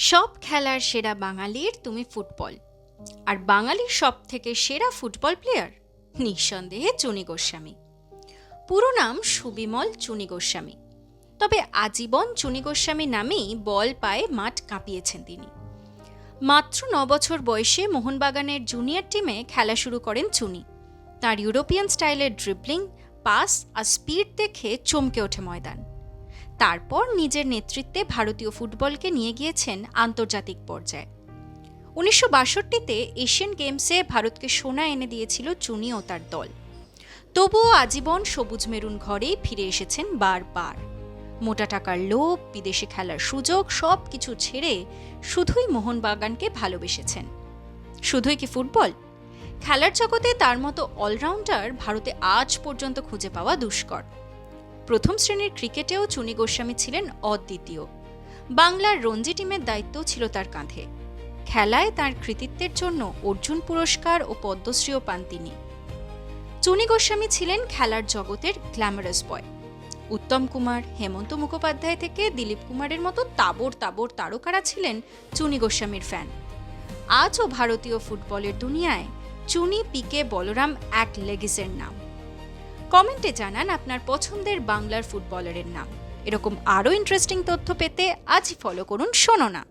সব খেলার সেরা বাঙালির তুমি ফুটবল। আর বাঙালির সব থেকে সেরা ফুটবল প্লেয়ার নিঃসন্দেহে চুনি গোস্বামী। পুরো নাম সুবিমল চুনি গোস্বামী। তবে আজীবন চুনি গোস্বামী নামেই বল পায়ে মাঠ কাঁপিয়েছেন তিনি। মাত্র ন বছর বয়সে মোহনবাগানের জুনিয়র টিমে খেলা শুরু করেন চুনি। তার ইউরোপিয়ান স্টাইলের ড্রিবলিং পাস আর স্পিড দেখে চমকে ওঠে ময়দান। তারপর নিজের নেতৃত্বে ভারতীয় ফুটবলকে নিয়ে গিয়েছেন আন্তর্জাতিক পর্যায়ে। উনিশশো বাষট্টিতে এশিয়ান গেমসে ভারতকে সোনা এনে দিয়েছিল চুনি ও তার দল। তবুও আজীবন সবুজ মেরুন ঘরেই ফিরে এসেছেন বারবার। মোটা টাকার লোভ, বিদেশে খেলার সুযোগ সব কিছু ছেড়ে শুধুই মোহনবাগানকে ভালোবেসেছেন। শুধুই কি ফুটবল? খেলার জগতে তার মতো অলরাউন্ডার ভারতে আজ পর্যন্ত খুঁজে পাওয়া দুষ্কর। প্রথম শ্রেণির ক্রিকেটেও চুনি গোস্বামী ছিলেন অদ্বিতীয়। বাংলার রঞ্জি টিমের দায়িত্বও ছিল তার কাঁধে। খেলায় তার কৃতিত্বের জন্য অর্জুন পুরস্কার ও পদ্মশ্রীও পান তিনি। চুনি গোস্বামী ছিলেন খেলার জগতের গ্ল্যামারাস বয়। উত্তম কুমার, হেমন্ত মুখোপাধ্যায় থেকে দিলীপ কুমারের মতো তাবর তাবর তারকারা ছিলেন চুনি গোস্বামীর ফ্যান। আজও ভারতীয় ফুটবলের দুনিয়ায় চুনি পিকে বলরাম এক লেগিসের নাম। কমেন্টে জানান আপনার পছন্দের বাংলার ফুটবলারের নাম। এরকম আরও ইন্টারেস্টিং তথ্য পেতে আজই ফলো করুন শোনো না